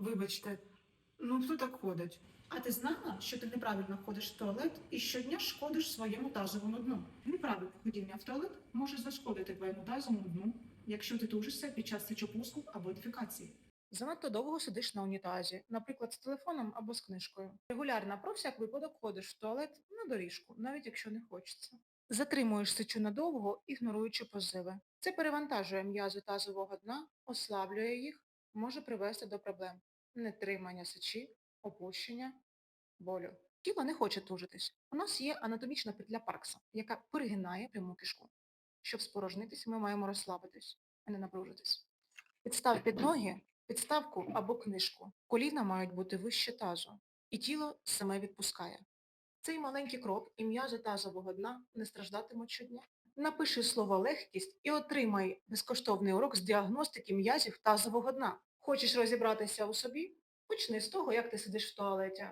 Вибачте, ну хто так ходить? А ти знала, що ти неправильно ходиш в туалет і щодня шкодиш своєму тазовому дну? Неправильне ходіння в туалет може зашкодити твоєму тазовому дну, якщо ти тужишся під час сечопуску або дефікації. Занадто довго сидиш на унітазі, наприклад, з телефоном або з книжкою. Регулярно про всяк випадок ходиш в туалет на доріжку, навіть якщо не хочеться. Затримуєш сечу надовго, ігноруючи позиви. Це перевантажує м'язи тазового дна, ослаблює їх, може привести до проблем нетримання сечі, опущення, болю. Тіло не хоче тужитись. У нас є анатомічна петля Паркса, яка перегинає пряму кишку. Щоб спорожнитись, ми маємо розслабитись, а не напружитись. Підстав під ноги, підставку або книжку. Коліна мають бути вище тазу, і тіло саме відпускає. Цей маленький крок і м'язи тазового дна не страждатимуть щодня. Напиши слово легкість і отримай безкоштовний урок з діагностики м'язів тазового дна. Хочеш розібратися у собі? Почни з того, як ти сидиш в туалеті.